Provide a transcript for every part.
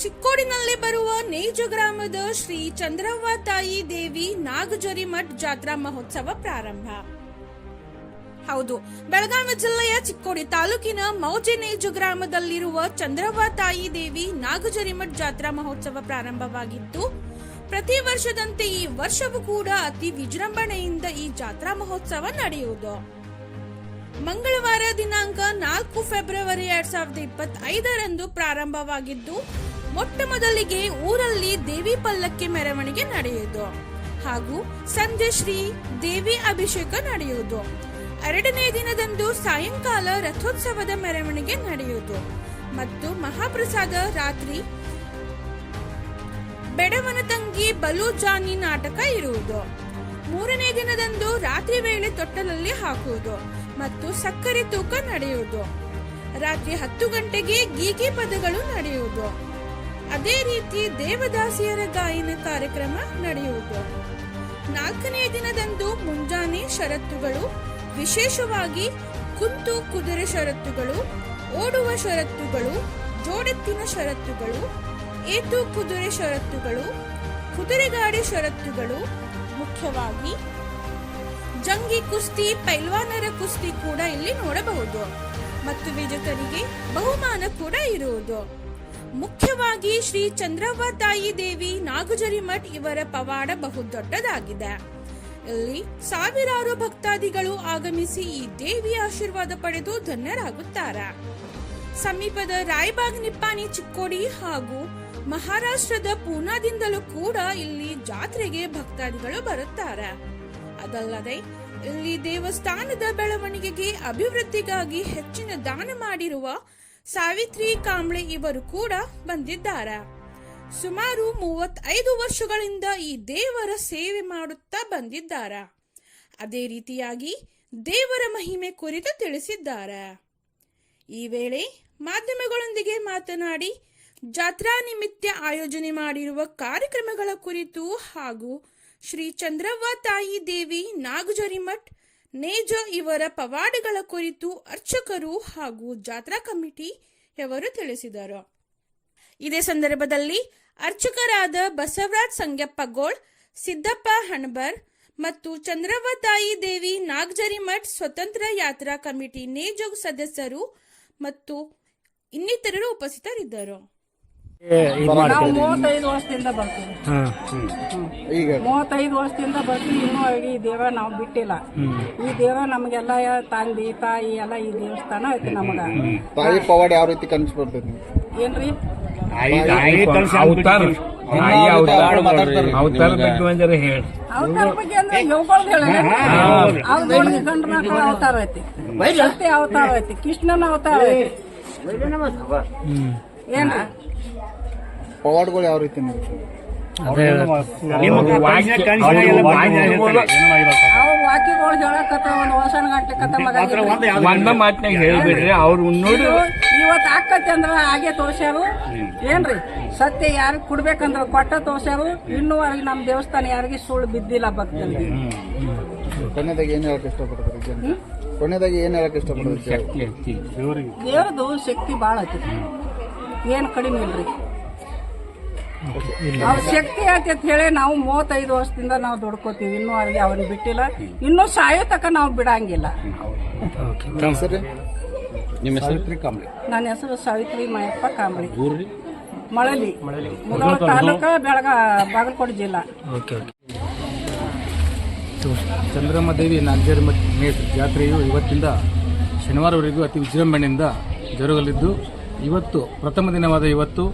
ಚಿಕ್ಕೋಡಿನಲ್ಲಿ ಬರುವ ನೇಜ ಗ್ರಾಮದ ಶ್ರೀ ಚಂದ್ರವ್ವ ತಾಯಿ ದೇವಿ ನಾಗಜರಿಮಠ್ ಜಾತ್ರಾ ಮಹೋತ್ಸವ ಪ್ರಾರಂಭ. ಹೌದು, ಬೆಳಗಾವಿ ಜಿಲ್ಲೆಯ ಚಿಕ್ಕೋಡಿ ತಾಲೂಕಿನ ಮೌಜೆ ಮೌಜೆನೇಜು ಗ್ರಾಮದಲ್ಲಿರುವ ಚಂದ್ರವ್ವ ತಾಯಿ ದೇವಿ ನಾಗಜರಿಮಠ್ ಜಾತ್ರಾ ಮಹೋತ್ಸವ ಪ್ರಾರಂಭವಾಗಿತ್ತು. ಪ್ರತಿ ವರ್ಷದಂತೆ ಈ ವರ್ಷವೂ ಕೂಡ ಅತಿ ವಿಜೃಂಭಣೆಯಿಂದ ಈ ಜಾತ್ರಾ ಮಹೋತ್ಸವ ನಡೆಯುವುದು. ಮಂಗಳವಾರ ದಿನಾಂಕ ನಾಲ್ಕು ಫೆಬ್ರವರಿ ಎರಡ್ ಸಾವಿರದ ಇಪ್ಪತ್ತೈದರಂದು ಪ್ರಾರಂಭವಾಗಿದ್ದು ಮೊಟ್ಟ ಮೊದಲಿಗೆ ಊರಲ್ಲಿ ದೇವಿ ಪಲ್ಲಕ್ಕಿ ಮೆರವಣಿಗೆ ನಡೆಯುವುದು ಹಾಗೂ ಸಂಜೆ ಶ್ರೀ ದೇವಿ ಅಭಿಷೇಕ ನಡೆಯುವುದು. ಎರಡನೇ ದಿನದಂದು ಸಾಯಂಕಾಲ ರಥೋತ್ಸವದ ಮೆರವಣಿಗೆ ನಡೆಯುವುದು ಮತ್ತು ಮಹಾಪ್ರಸಾದ ರಾತ್ರಿ ಬೆಡವನ ತಂಗಿ ಬಲು ನಾಟಕ ಇರುವುದು. ಮೂರನೇ ದಿನದಂದು ರಾತ್ರಿ ವೇಳೆ ತೊಟ್ಟಲಲ್ಲಿ ಹಾಕುವುದು ಮತ್ತು ಸಕ್ಕರೆ ತೂಕ ನಡೆಯುವುದು. ರಾತ್ರಿ ಹತ್ತು ಗಂಟೆಗೆ ಗೀಗಿ ಪದಗಳು ನಡೆಯುವುದು. ಅದೇ ರೀತಿ ದೇವದಾಸಿಯರ ಗಾಯನ ಕಾರ್ಯಕ್ರಮ ನಡೆಯುವುದು. ನಾಲ್ಕನೇ ದಿನದಂದು ಮುಂಜಾನೆ ಷರತ್ತುಗಳು, ವಿಶೇಷವಾಗಿ ಕುಂತು ಕುದುರೆ ಷರತ್ತುಗಳು, ಓಡುವ ಷರತ್ತುಗಳು, ಜೋಡೆತ್ತಿನ ಷರತ್ತುಗಳು, ಏತು ಕುದುರೆ ಷರತ್ತುಗಳು, ಕುದುರೆಗಾಡಿ ಷರತ್ತುಗಳು, ಮುಖ್ಯವಾಗಿ ಜಂಗಿ ಕುಸ್ತಿ, ಪೈಲ್ವಾನರ ಕುಸ್ತಿ ಕೂಡ ಇಲ್ಲಿ ನೋಡಬಹುದು. ಮತ್ತು ವಿಜೇತರಿಗೆ ಬಹುಮಾನ ಕೂಡ ಇರುವುದು. ಮುಖ್ಯವಾಗಿ ಶ್ರೀ ಚಂದ್ರವ್ವ ತಾಯಿ ದೇವಿ ನಾಗಜರಿಮಠ್ ಇವರ ಪವಾಡ ಬಹುದೊಡ್ಡದಾಗಿದೆ ಇಲ್ಲಿ ಸಾವಿರಾರು ಭಕ್ತಾದಿಗಳು ಆಗಮಿಸಿ ಈ ದೇವಿ ಆಶೀರ್ವಾದ ಪಡೆದು ಧನ್ಯರಾಗುತ್ತಾರೆ. ಸಮೀಪದ ರಾಯಬಾಗ್ ನಿಪ್ಪಾಣಿ ಚಿಕ್ಕೋಡಿ ಹಾಗೂ ಮಹಾರಾಷ್ಟ್ರದ ಪೂನಾದಿಂದಲೂ ಕೂಡ ಇಲ್ಲಿ ಜಾತ್ರೆಗೆ ಭಕ್ತಾದಿಗಳು ಬರುತ್ತಾರೆ. ಅದಲ್ಲದೆ ಇಲ್ಲಿ ದೇವಸ್ಥಾನದ ಬೆಳವಣಿಗೆಗೆ ಅಭಿವೃದ್ಧಿಗಾಗಿ ಹೆಚ್ಚಿನ ದಾನ ಮಾಡಿರುವ ಸಾವಿತ್ರಿ ಕಾಂಬ್ಳೆ ಇವರು ಕೂಡ ಬಂದಿದ್ದಾರೆ. ಸುಮಾರು ಮೂವತ್ತೈದು ವರ್ಷಗಳಿಂದ ಈ ದೇವರ ಸೇವೆ ಮಾಡುತ್ತಾ ಬಂದಿದ್ದಾರೆ. ಅದೇ ರೀತಿಯಾಗಿ ದೇವರ ಮಹಿಮೆ ಕುರಿತು ತಿಳಿಸಿದ್ದಾರೆ. ಈ ವೇಳೆ ಮಾಧ್ಯಮಗಳೊಂದಿಗೆ ಮಾತನಾಡಿ ಜಾತ್ರಾ ನಿಮಿತ್ತ ಆಯೋಜನೆ ಮಾಡಿರುವ ಕಾರ್ಯಕ್ರಮಗಳ ಕುರಿತು ಹಾಗೂ ಶ್ರೀ ಚಂದ್ರವ್ವ ತಾಯಿ ದೇವಿ ನಾಗಜರಿಮಠ್ ನೇಜ ಇವರ ಪವಾಡಗಳ ಕುರಿತು ಅರ್ಚಕರು ಹಾಗೂ ಜಾತ್ರಾ ಕಮಿಟಿಯವರು ತಿಳಿಸಿದರು. ಇದೇ ಸಂದರ್ಭದಲ್ಲಿ ಅರ್ಚಕರಾದ ಬಸವರಾಜ್ ಸಂಗಪ್ಪಗೋಳ್ ಸಿದ್ದಪ್ಪ ಹಣಬರ್ ಮತ್ತು ಚಂದ್ರವ್ವ ತಾಯಿ ದೇವಿ ನಾಗಜರಿಮಠ್ ಸ್ವತಂತ್ರ ಯಾತ್ರಾ ಕಮಿಟಿ ನೇಜೋಗ್ ಸದಸ್ಯರು ಮತ್ತು ಇನ್ನಿತರರು ಉಪಸ್ಥಿತರಿದ್ದರು. ಮೂವತ್ತೈದು ವರ್ಷದಿಂದ ಬರ್ತೀವಿ ಈಗ ಮೂವತ್ತೈದು ವರ್ಷದಿಂದ ಬರ್ತೀವಿ ಇನ್ನೂ ಈ ದೇವ ನಾವು ಬಿಟ್ಟಿಲ್ಲ. ಈ ದೇವ ನಮಗೆಲ್ಲ ತಂದೆ ತಾಯಿ ಎಲ್ಲ ಈ ದೇವಸ್ಥಾನ ಐತಿ ನಮಗ. ತಾಯಿ ಪವಾಡ ಯಾವ ರೀತಿ ಕನ್ಸ್ ಬರ್ತೈತಿ ಏನ್ರಿ ಅವತಾರ. ಅವತಾರ ಅವತಾರ ಬಗ್ಗೆ ಒಂದರ ಹೇಳಿ. ಅವತಾರ ಬಗ್ಗೆ ಅಂದ್ರೆ ಯೋಗಳ್ದು ಹೇಳ. ಅವ್ರು ನೋಡಿ ಮಕ್ಕಳ ಅವತಾರ ಐತಿ. ಸತ್ಯ ಅವತಾರ ಐತಿ. ಕೃಷ್ಣನ ಅವತಾರ ಐತಿ. ಏನ್ರಿ? ಪವಾಡಗಳು ಯಾವ ರೀತಿ ಒಂದು ಮಾತ್ನಾಗ ಹೇಳ್ಬಿಡ್ರಿ ಅವ್ರು ನೋಡಿ ಇವತ್ತು ಆಕತಿ ಅಂದ್ರ ಹಾಗೆ ತೋರ್ಸ್ಯಾರು. ಏನ್ರಿ? ಸತ್ಯ ಯಾರು ಕೊಡ್ಬೇಕಂದ್ರ ಕೊಟ್ಟ ತೋರ್ಸ್ಯಾರು. ಅಲ್ಲಿ ನಮ್ಮ ದೇವಸ್ಥಾನ ಯಾರಿಗೆ ಸುಳ್ಳು ಬಿದ್ದಿಲ್ಲ ಭಕ್ತಿ ಕೊನೆದಾಗ ಏನ್ ಹೇಳಕ್ ಇಷ್ಟಪಡ್ತಾರೆ ಜನ? ಕೊನೆದಾಗ ಏನ್ ಹೇಳಕ್ ಇಷ್ಟಪಡ್ತಾರೆ ದೇವ್ರದು ಶಕ್ತಿ ಭಾಳ ಐತಿ. ಏನ್ ಕಡಿಮೆ ಇಲ್ರಿ. ಶಕ್ತಿ ಐತಿ ಅಂತ ಹೇಳಿ ನಾವು ಮೂವತ್ತೈದು ವರ್ಷದಿಂದ ನಾವು ದುಡ್ಕೋತೀವಿ. ಇನ್ನೂ ಅವ್ರಿಗೆ ಅವನ್ ಬಿಟ್ಟಿಲ್ಲ. ಇನ್ನೂ ಸಾಯೋ ತಕ ನಾವು ಬಿಡಂಗಿಲ್ಲ. ಸರಿ ನನ್ನ ಹೆಸರು ಸಾವಿತ್ರಿ ಮಾಯಪ್ಪ ಕಾಂಬಳಿ ಮಳಲಿ. ಮುಧೋಳ ತಾಲೂಕ? ಬೆಳಗ ಬಾಗಲಕೋಟೆ ಜಿಲ್ಲಾ. ಚಂದ್ರಮ್ಮ ದೇವಿ ನಾಗಜರಿ ಮೇಟ್ ಜಾತ್ರೆಯು ಇವತ್ತಿಂದ ಶನಿವಾರವರೆಗೂ ಅತಿ ವಿಜೃಂಭಣೆಯಿಂದ ಜರುಗಲಿದ್ದು ಇವತ್ತು ಪ್ರಥಮ ದಿನವಾದ ಇವತ್ತು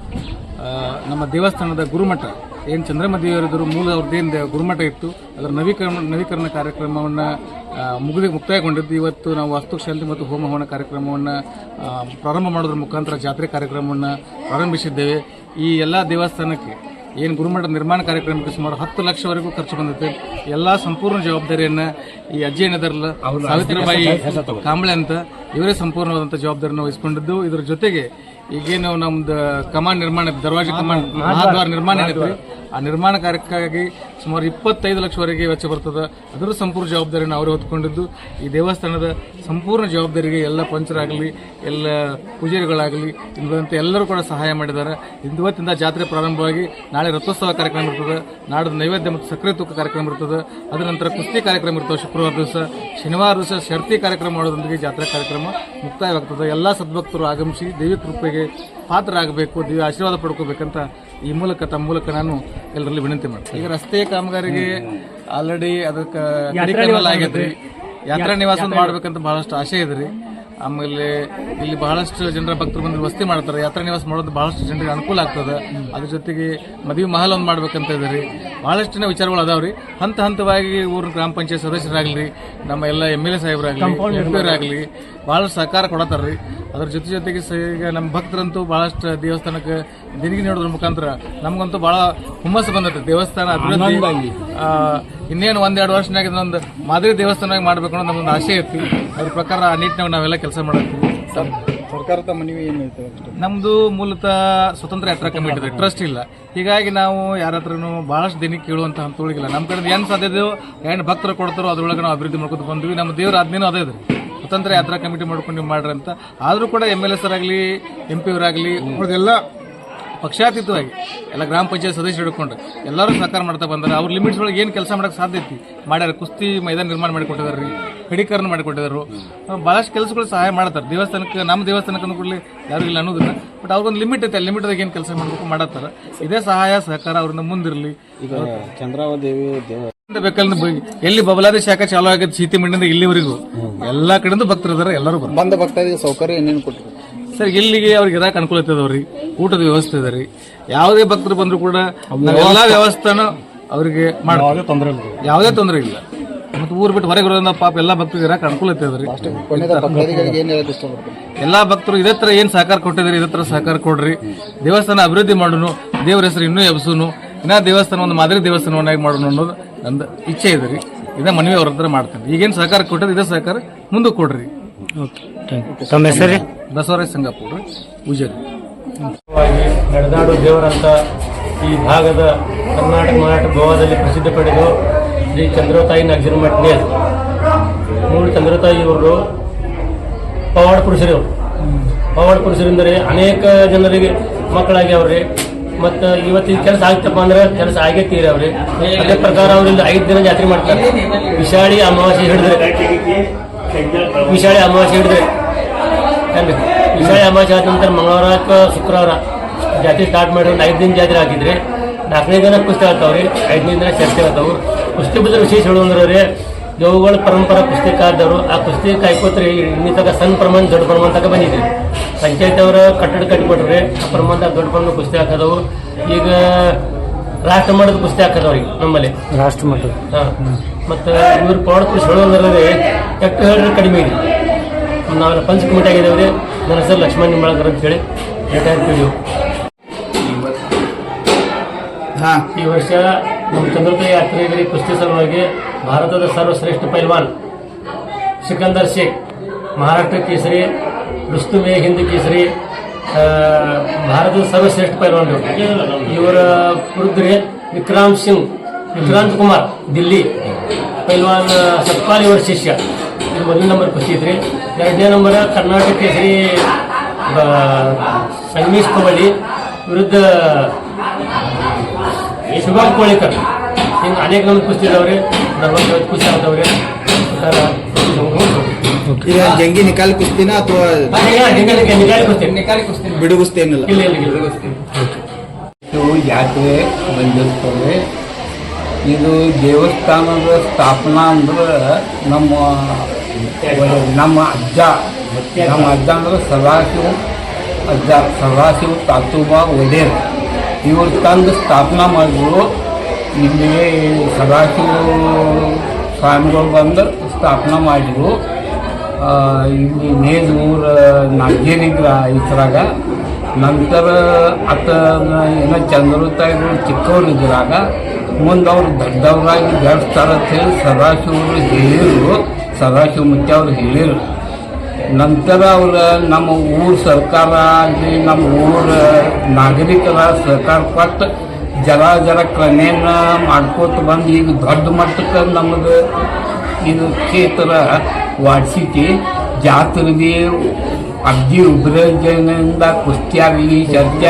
ನಮ್ಮ ದೇವಸ್ಥಾನದ ಗುರುಮಠ. ಏನು ಚಂದ್ರಮ್ಮ ದೇವರಿದ್ದರು ಮೂಲ ಅವ್ರದ್ದೇನು ಗುರುಮಠ ಇತ್ತು. ಅದರ ನವೀಕರಣ ನವೀಕರಣ ಕಾರ್ಯಕ್ರಮವನ್ನು ಮುಗಿದು ಮುಕ್ತಾಯಗೊಂಡಿದ್ದು ಇವತ್ತು ನಾವು ವಾಸ್ತುಶಾಂತಿ ಮತ್ತು ಹೋಮ ಹವನ ಕಾರ್ಯಕ್ರಮವನ್ನು ಪ್ರಾರಂಭ ಮಾಡೋದ್ರ ಮುಖಾಂತರ ಜಾತ್ರೆ ಕಾರ್ಯಕ್ರಮವನ್ನು ಪ್ರಾರಂಭಿಸಿದ್ದೇವೆ. ಈ ಎಲ್ಲ ದೇವಸ್ಥಾನಕ್ಕೆ ಏನು ಗುರುಮಠ ನಿರ್ಮಾಣ ಕಾರ್ಯಕ್ರಮಕ್ಕೆ ಸುಮಾರು ಹತ್ತು ಲಕ್ಷವರೆಗೂ ಖರ್ಚು ಬಂದಿದೆ ಎಲ್ಲ ಸಂಪೂರ್ಣ ಜವಾಬ್ದಾರಿಯನ್ನ ಈ ಅಜ್ಜಿ ಏನಿದಾರಲ್ಲ ಸಾವಿತ್ರಿಬಾಯಿ ಕಾಂಬಳೆ ಅಂತ ಇವರೇ ಸಂಪೂರ್ಣವಾದಂಥ ಜವಾಬ್ದಾರಿಯನ್ನು ವಹಿಸಿಕೊಂಡಿದ್ದು. ಇದರ ಜೊತೆಗೆ ಈಗೇನು ನಮ್ದು ಕಮಾಂಡ್ ನಿರ್ಮಾಣ ದರ್ವಾಜ ಕಮಾಂಡ್ ಮಹಾದ್ವಾರ ನಿರ್ಮಾಣ ಏನೈತ್ರಿ? ಆ ನಿರ್ಮಾಣ ಕಾರ್ಯಕ್ಕಾಗಿ ಸುಮಾರು ಇಪ್ಪತ್ತೈದು ಲಕ್ಷವರೆಗೆ ವೆಚ್ಚ ಬರ್ತದೆ. ಅದರ ಸಂಪೂರ್ಣ ಜವಾಬ್ದಾರಿಯನ್ನು ಅವರು ಹೊತ್ಕೊಂಡಿದ್ದು, ಈ ದೇವಸ್ಥಾನದ ಸಂಪೂರ್ಣ ಜವಾಬ್ದಾರಿಗೆ ಎಲ್ಲ ಪಂಚರಾಗಲಿ, ಎಲ್ಲ ಪೂಜಾರಿಗಳಾಗಲಿ ಇಲ್ಲದಂತೆ ಎಲ್ಲರೂ ಕೂಡ ಸಹಾಯ ಮಾಡಿದ್ದಾರೆ. ಇವತ್ತಿಂದ ಜಾತ್ರೆ ಪ್ರಾರಂಭವಾಗಿ ನಾಳೆ ರಥೋತ್ಸವ ಕಾರ್ಯಕ್ರಮ ಇರ್ತದೆ. ನಾಡದ ನೈವೇದ್ಯ ಮತ್ತು ಸಕ್ಕರೆ ತೂಕ ಕಾರ್ಯಕ್ರಮ ಇರ್ತದೆ. ಅದರ ನಂತರ ಕುಸ್ತಿ ಕಾರ್ಯಕ್ರಮ ಇರ್ತವೆ ಶುಕ್ರವಾರ ದಿವಸ. ಶನಿವಾರ ದಿವಸ ಶರ್ತಿ ಕಾರ್ಯಕ್ರಮ ಮಾಡೋದೊಂದಿಗೆ ಜಾತ್ರೆ ಕಾರ್ಯಕ್ರಮ ಮುಕ್ತಾಯವಾಗ್ತದೆ. ಎಲ್ಲ ಸದ್ಭಕ್ತರು ಆಗಮಿಸಿ ದೇವಿ ಕೃಪೆಗೆ ಪಾತ್ರರಾಗಬೇಕು, ದೇವಿ ಆಶೀರ್ವಾದ ಪಡ್ಕೋಬೇಕಂತ ಈ ಮೂಲಕ ತಮ್ಮ ಮೂಲಕ ನಾನು ಎಲ್ಲರಲ್ಲಿ ವಿನಂತಿ ಮಾಡ್ತೀನಿ. ಈಗ ರಸ್ತೆ ಕಾಮಗಾರಿಗೆ ಆಲ್ರೆಡಿ ಅದಕ್ಕೆ ಆಗೈತ್ರಿ ಯಾತ್ರಾ ನಿವಾಸ ಮಾಡ್ಬೇಕಂತ ಬಹಳಷ್ಟು ಆಸೆ ಇದ್ರಿ. ರೀ ಆಮೇಲೆ ಇಲ್ಲಿ ಬಹಳಷ್ಟು ಜನರ ಭಕ್ತರು ಬಂದು ವಸ್ತಿ ಮಾಡ್ತಾರೆ. ಯಾತ್ರಾ ನಿವಾಸ ಮಾಡೋದು ಬಹಳಷ್ಟು ಜನರಿಗೆ ಅನುಕೂಲ ಆಗ್ತದೆ. ಅದ್ರ ಜೊತೆಗೆ ಮದುವೆ ಮಹಲ್ ಒಂದು ಮಾಡ್ಬೇಕಂತ ಇದೆ ಜನ ವಿಚಾರಗಳು ಅದಾವ್ರಿ. ಹಂತ ಹಂತವಾಗಿ ಊರ ಗ್ರಾಮ ಪಂಚಾಯತ್ ಸದಸ್ಯರಾಗಲಿ ನಮ್ಮ ಎಲ್ಲ ಎಂ ಎಲ್ ಎ ಸಾಹೇಬರಾಗಲಿ ಆಗಲಿ ಭಾಳ ಸಹಕಾರ ಕೊಡತ್ತಾರ್ರಿ. ಅದ್ರ ಜೊತೆ ಜೊತೆಗೆ ಈಗ ನಮ್ಮ ಭಕ್ತರಂತೂ ಭಾಳಷ್ಟು ದೇವಸ್ಥಾನಕ್ಕೆ ದಿನಗಿ ನೀಡೋದ್ರ ಮುಖಾಂತರ ನಮಗಂತೂ ಬಹಳ ಹುಮ್ಮಸ್ಸು ಬಂದೈತೆ. ದೇವಸ್ಥಾನ ಅಭಿವೃದ್ಧಿ ಇನ್ನೇನು ಒಂದೆರಡು ವರ್ಷನಾಗ ಇದನ್ನೊಂದು ಮಾದರಿ ದೇವಸ್ಥಾನ ಮಾಡಬೇಕು ಅನ್ನೋ ನಮ್ಮೊಂದು ಆಸೆ ಐತಿ ಅದ್ರ ಪ್ರಕಾರ ಆ ನಿಟ್ಟಿನಾಗ ನಾವೆಲ್ಲ ಕೆಲಸ ಮಾಡತ್ತೀವಿ. ಸರ್ಕಾರ ತಮ್ಮ ಮನವಿ ಏನು ನಮ್ದು ಮೂಲತಃ ಸ್ವತಂತ್ರ ಯಾತ್ರಾ ಕಮಿಟಿ ಇದೆ. ಟ್ರಸ್ಟ್ ಇಲ್ಲ. ಹೀಗಾಗಿ ನಾವು ಯಾರ ಬಹಳಷ್ಟು ದಿನ ಕೇಳುವಂತ ಹಂತಗಳಿಗಿಲ್ಲ ನಮ್ಮ ಕಡೆ ಏನ್ ಸಾಧ್ಯತೆಯೋ ಏನ್ ಭಕ್ತರು ಕೊಡ್ತಾರೋ ಅದ್ರೊಳಗೆ ನಾವು ಅಭಿವೃದ್ಧಿ ಮಾಡ್ಕೊಂಡು ಬಂದ್ವಿ. ನಮ್ಮ ದೇವ್ರ ಆಜ್ಞೆನೂ ಅದೇ ಇದೆ. ಸ್ವತಂತ್ರ ಯಾತ್ರಾ ಕಮಿಟಿ ಮಾಡ್ಕೊಂಡು ನೀವು ಮಾಡ್ರಿ ಅಂತ. ಆದ್ರೂ ಕೂಡ ಎಂ ಎಲ್ ಎಸ್ ಆಗಲಿ ಎಂ ಪಿ ಅವರಾಗಲಿ, ಅವ್ರದ್ದೆಲ್ಲ ಪಕ್ಷಾತೀತವಾಗಿ ಎಲ್ಲ ಗ್ರಾಮ ಪಂಚಾಯತ್ ಸದಸ್ಯರು ಹಿಡ್ಕೊಂಡು ಎಲ್ಲರೂ ಸಹಕಾರ ಮಾಡ್ತಾ ಬಂದಾರೆ. ಅವ್ರ ಲಿಮಿಟ್ಸ್ ಒಳಗೆ ಏನು ಕೆಲಸ ಮಾಡಕ್ಕೆ ಸಾಧ್ಯ ಐತಿ? ಮಾಡ್ಯಾರ ಕುಸ್ತಿ ಮೈದಾನ ನಿರ್ಮಾಣ ಮಾಡಿಕೊಟ್ಟಿದ್ದಾರೆ ರೀ ಕಡಿಕರಣ ಮಾಡಿಕೊಟ್ಟಿದ್ದಾರೆ ಭಾಳಷ್ಟು ಕೆಲಸಗಳು ಸಹಾಯ ಮಾಡ್ತಾರೆ. ದೇವಸ್ಥಾನಕ್ಕೆ ನಮ್ಮ ದೇವಸ್ಥಾನಕ್ಕೆ ಅನುಕೂಲ ಯಾರು ಇಲ್ಲ ಅನ್ನೋದಿಲ್ಲ. ಬಟ್ ಅವ್ರಿಗೊಂದು ಲಿಮಿಟ್ ಐತೆ ಲಿಮಿಟ್ದಾಗ ಏನು ಕೆಲಸ ಮಾಡಬೇಕು ಮಾಡತ್ತಾರೆ. ಇದೇ ಸಹಾಯ ಸಹಕಾರ ಅವ್ರಿಂದ ಮುಂದಿರಲಿ. ಈಗ ಚಂದ್ರಾವದೇವಿ ದೇವ ಎಲ್ಲಿ ಬಬಲಾದಿ ಶಾಖ ಚಾಲೂ ಆಗಿದೆ ಸೀತಿ ಮಂಡಿಯಿಂದ ಇಲ್ಲಿವರೆಗೂ. ಎಲ್ಲಾ ಕಡೆಯಿಂದ ಭಕ್ತರು ಇದಾರೆ ಎಲ್ಲರೂ ಬಂದ ಭಕ್ತಾದಿಗೆ ಸೌಕರ್ಯ ಏನೇನು ಕೊಟ್ಟರು ಸರ್ ಇಲ್ಲಿಗೆ ಅವ್ರಿಗೆ ಇರಕ್ಕೆ ಅನುಕೂಲ ಇರ್ತದವ್ರಿ ಊಟದ ವ್ಯವಸ್ಥೆ ಇದೆ ರೀ. ಯಾವುದೇ ಭಕ್ತರು ಬಂದ್ರು ಕೂಡ ಎಲ್ಲ ವ್ಯವಸ್ಥೆನೂ ಅವರಿಗೆ ಮಾಡಿ ತೊಂದರೆ ಇಲ್ಲ. ಯಾವುದೇ ತೊಂದರೆ ಇಲ್ಲ. ಮತ್ತು ಊರು ಬಿಟ್ಟು ಹೊರಗೆ ಬರೋದ್ರಿಂದ ಪಾಪ ಎಲ್ಲ ಭಕ್ತರು ಇರಕ್ಕೆ ಅನುಕೂಲ ಇರ್ತದ್ರಿ ಎಲ್ಲ ಭಕ್ತರು ಇದೇ ತರ ಏನ್ ಸಹಕಾರ ಕೊಟ್ಟಿದ್ರಿ ಇದೇ ತರ ಸಹಕಾರ ಕೊಡ್ರಿ. ದೇವಸ್ಥಾನ ಅಭಿವೃದ್ಧಿ ಮಾಡೋನು ದೇವರ ಹೆಸರು ಇನ್ನೂ ಎಬ್ಸುನು ಇನ್ನ ದೇವಸ್ಥಾನ ಒಂದು ಮಾದರಿ ದೇವಸ್ಥಾನವನ್ನಾಗಿ ಮಾಡೋಣ ಅನ್ನೋದು ನಂದು ಇಚ್ಛೆ ಇದೆ ರೀ. ಇದೇ ಮನವಿ ಅವ್ರ ಹತ್ರ ಮಾಡ್ತೇನೆ. ಈಗೇನು ಸಹಕಾರ ಕೊಟ್ಟರೆ ಇದೇ ಸಹಕಾರ ಮುಂದಕ್ಕೆ ಕೊಡ್ರಿ. ತಮ್ಮ ಹೆಸರು ಬಸವರಾಜ್ ಸಂಗಾಪುರ ಉಜರಿ ನಡೆದಾಡು ದೇವರಂತ ಈ ಭಾಗದ ಕರ್ನಾಟಕ ಮರಾಠ ಗೋವಾದಲ್ಲಿ ಪ್ರಸಿದ್ಧ ಪಡೆದು ಶ್ರೀ ಚಂದ್ರತಾಯಿ ನಗಜಿರಮಠ್ ನೇರ್ ಮೂರು ಚಂದ್ರತಾಯಿ ಇವರು ಪವಾಡ ಪುರುಷರು. ಪವಾಡ ಪುರುಷರೆಂದರೆ ಅನೇಕ ಜನರಿಗೆ ಮಕ್ಕಳಾಗಿ ಅವ್ರಿ. ಮತ್ತು ಇವತ್ತಿನ ಕೆಲಸ ಆಗ್ತಪ್ಪ ಅಂದ್ರೆ ಕೆಲಸ ಆಗೇ ತೀರಿ ಅವ್ರಿ. ಅದೇ ಪ್ರಕಾರ ಅವರಿಂದ ಐದು ದಿನ ಜಾತ್ರೆ ಮಾಡ್ತಾರೆ. ವಿಶಾಳಿ ಅಮಾವಾಸ್ಯೆ ಹಿಡಿದ್ರೆ. ವಿಶಾಳಿ ಅಮಾವಾಸ್ಯೆ ಹಿಡಿದ್ರೆ ಏನ್ರಿ ವಿಶಾಳೆ ಅಮಾವಾಸ್ಯೆ ಆದ ನಂತರ ಮಂಗಳವಾರ ಅಥವಾ ಶುಕ್ರವಾರ ಜಾತ್ರೆ ಸ್ಟಾರ್ಟ್ ಮಾಡಿ ಒಂದು ಐದು ದಿನ ಜಾತ್ರೆ ಹಾಕಿದ್ರಿ ನಾಲ್ಕನೇ ದಿನ ಕುಸ್ತಿ ಆಗ್ತಾವ್ರಿ. ಐದನೇ ದಿನ ಚರ್ಚೆ ಆಗ್ತಾವ್ರು ಕುಸ್ತಿ ಬಿದ್ರೆ ವಿಶೇಷ ಹೇಳುವಂದ್ರೆ ರೀ ದೇವುಗಳ ಪರಂಪರಾ ಕುಸ್ತಿ ಕಾದವರು ಆ ಕುಸ್ತಿ ಕಾಯ್ಕೋತ್ರಿ ಇನ್ನಿತಕ ಸಣ್ಣ ಪ್ರಮಾಣ ದೊಡ್ಡ ಪ್ರಮಾಣ ತಗ ಬಂದಿದ್ರಿ ಪಂಚಾಯತ್ ಅವರ ಕಟ್ಟಡ ಕಟ್ಟಿಕೊಟ್ರಿ ಆ ಪ್ರಮಾಣ ದೊಡ್ಡ ಪ್ರಮಾಣ ಕುಸ್ತಿ ಹಾಕದವು. ಈಗ ರಾಷ್ಟ್ರ ಮಟ್ಟದ ಕುಸ್ತಿ ಹಾಕದವ್ರಿ ನಮ್ಮಲ್ಲಿ. ರಾಷ್ಟ್ರ ಮಟ್ಟದ. ಹಾ. ಮತ್ತು ಇವರು ಪ್ರಾಡಕ್ಟ್ ಹೇಳೋದ್ರಲ್ಲಿ ಕೆಟ್ಟ ಹೇಳಿದ್ರೆ ಕಡಿಮೆ ಇದೆ. ನಾವೆಲ್ಲ ಪಂಚ ಕಮಿಟಿ ಆಗಿದ್ದೇವೆ ನನ್ನ ಹೆಸರು ಲಕ್ಷ್ಮಣ್ ನಿಂಬಳಕರ್ ಅಂತ ಹೇಳಿ ರಿಟೈರ್ ಪಿ ಹಾಂ. ಈ ವರ್ಷ ನಮ್ಮ ಚಂದ್ರತಾಯಿ ಯಾತ್ರೆಗೆ ಕುಸ್ತಿ ಸಲುವಾಗಿ ಭಾರತದ ಸರ್ವಶ್ರೇಷ್ಠ ಪೈಲ್ವಾನ್ ಸಿಕಂದರ್ ಶೇಖ್ ಮಹಾರಾಷ್ಟ್ರ ಕೇಸರಿ ರುಸ್ತುಮೆ ಹಿಂದ್ ಕೇಸರಿ ಭಾರತದ ಸರ್ವಶ್ರೇಷ್ಠ ಪೈಲ್ವಾನ್ ಇವರು. ಇವರ ಕುರುದ್ರೆ ವಿಕ್ರಾಂತ್ ಸಿಂಗ್ ವಿಕ್ರಾಂತ್ ಕುಮಾರ್ ದಿಲ್ಲಿ. ಪೈಲ್ವಾನ್ ಸತ್ಪಾಲ್ ಇವರ ಶಿಷ್ಯ. ಇದು ಮೊದಲ ನಂಬರ್ ಖುಷಿ ಇದ್ರಿ. ಎರಡನೇ ನಂಬರ್ ಕರ್ನಾಟಕ ಕೇಸರಿ ಸಂಗಮೇಶ್ ಕವಳಿ ವಿರುದ್ಧ ಶುಭಂ ಕೋಳಿಕರ್. ಹಿಂಗೆ ಅನೇಕ ನಂಬರ್ ಕುಸ್ತಿ ಇದಾವ್ರಿ. ನಲ್ವತ್ತೈವತ್ತು ಕುಸ್ತಿ ಆಗ್ತಾವ್ರಿ. ಈಗ ಜಂಗಿ ನಿಕಾಲ್ ಕುಸ್ತಿನ ಅಥವಾ ನಿಕಾಲಿ ಕುಸ್ತಿ. ಬಿಡು ಕುಸ್ತಿ ಏನಿಲ್ಲ. ಇಲ್ಲ ಯಾತ್ರೆ ಬಂದಿರ್ತವೆ ಇದು ದೇವಸ್ಥಾನದ ಸ್ಥಾಪನಾ ಅಂದ್ರೆ ನಮ್ಮ ನಮ್ಮ ಅಜ್ಜ ನಮ್ಮ ಅಜ್ಜ ಅಂದ್ರೆ ಸದಾಶಿವ, ಅಜ್ಜ ಸದಾಶಿವ ತಾತುಬಾ ಒಡೆಯರ್. ಇವರು ತಂದು ಸ್ಥಾಪನಾ ಮಾಡಿದ್ರು. ಇಲ್ಲಿ ಸದಾಶಿವ ಸ್ವಾಮಿಗಳು ಬಂದು ಸ್ಥಾಪನಾ ಮಾಡಿದ್ರು. ಇಲ್ಲಿ ನೇಜ್ ಊರ ನಾಗೇನಿದ್ರ ಇದ್ರಾಗ ನಂತರ ಆತ ಏನೋ ಚಂದ್ರತಾಯಿಗಳು ಚಿಕ್ಕವ್ರು ಇದ್ರಾಗ. ಮುಂದೆ ಅವ್ರು ದೊಡ್ಡವರಾಗಿ ಹೇಳಿ ಸದಾಶಿವರು ಹೇಳಿರು ಸದಾಶಿವ ಮುಖ್ಯ ಅವರು ಹೇಳಿರು ನಂತರ ಅವರು ನಮ್ಮ ಊರು ಸರ್ಕಾರ ಆಗಲಿ, ನಮ್ಮ ಊರ ನಾಗರಿಕರ ಸರ್ಕಾರ ಕೊಟ್ಟು ಜರ ಜರ ಕ್ರಮೇಣ ಮಾಡ್ಕೋತ ಬಂದು ಈಗ ದೊಡ್ಡ ಮಟ್ಟಕ್ಕೆ ನಮ್ಮದು ಇದು ಕ್ಷೇತ್ರ ವಾಡ್ಸಿತಿ. ಜಾತ್ರೆ ಅಗ್ಗಿ ಉಗ್ರಜನಿಂದ ಕುಸ್ತಿ ಆಗಲಿ ಚರ್ಚೆ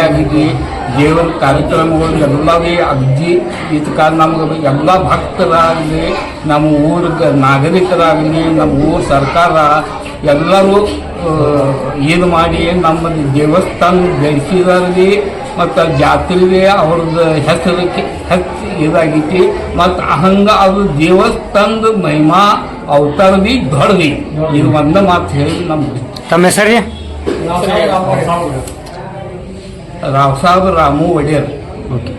ದೇವರ ಕಾರ್ಯಕ್ರಮಗಳು ಎಲ್ಲವೇ ಅಗ್ದಿ ಇದಕ್ಕೆ ನಮ್ಗೆ ಎಲ್ಲ ಭಕ್ತರಾಗಲಿ ನಮ್ಮ ಊರ ನಾಗರಿಕರಾಗಲಿ ನಮ್ಮ ಊರು ಸರ್ಕಾರ ಎಲ್ಲರೂ ಏನು ಮಾಡಿ ನಮ್ಮ ದೇವಸ್ಥಾನ ಬೆಳೆಸಿದಾರಲ್ಲಿ ಮತ್ತು ಜಾತ್ರೆಗೆ ಅವ್ರದ್ದು ಹೆಸರಕ್ಕೆ ಹೆಚ್ಚು ಇದಾಗೈತಿ ಮತ್ತು ಹಂಗೆ ಅದು ದೇವಸ್ಥಾನದ ಮಹಿಮಾ ಅವತಾರ ಬಿ ದೊಡ್ಡದಿ ಇದು ಒಂದು ಮಾತು ಹೇಳಿ ನಮ್ಮ ತಮ್ಮ ಹೆಸರು ರಾವ್ ಸಾಹೇಬ್ ರಾಮು ಒಡೆಯರ್ ಓಕೆ